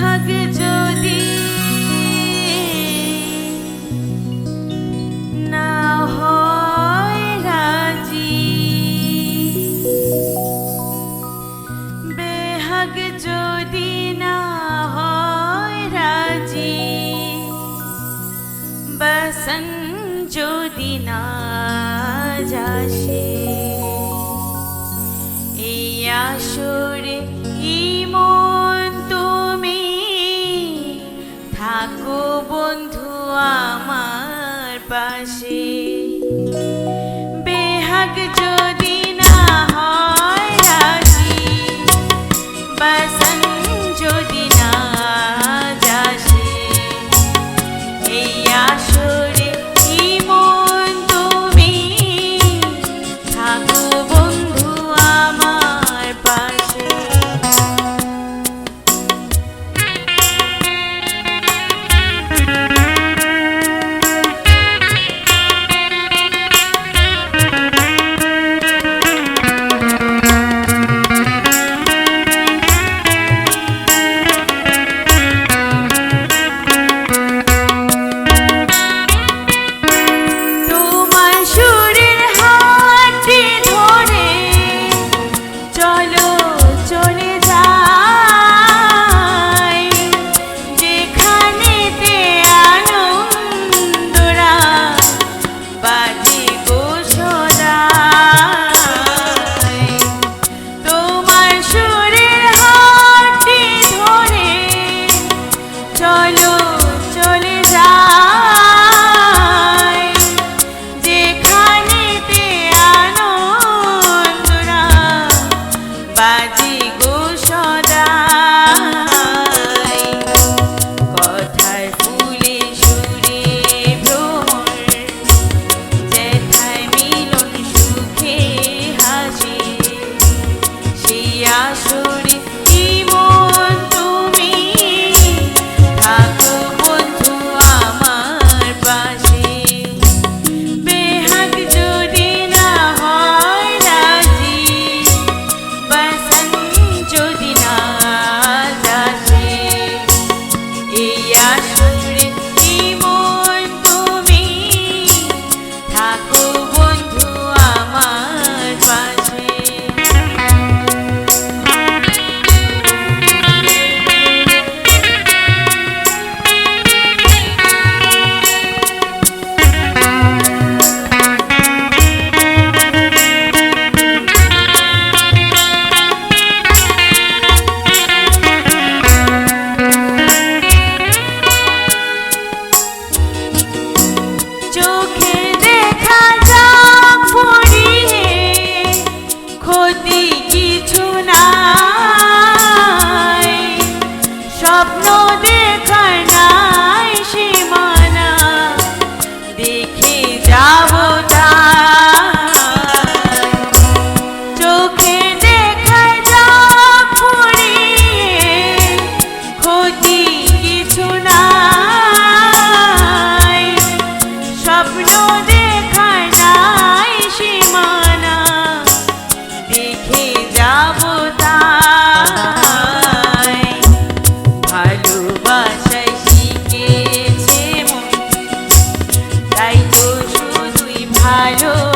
হাগ যদি না হয় রাজি, বেহাগ যদি না হয় রাজি, বসন যদি না যাসে, এই আসরে ইম আসে বেহাগ জো Bye. যাব I do.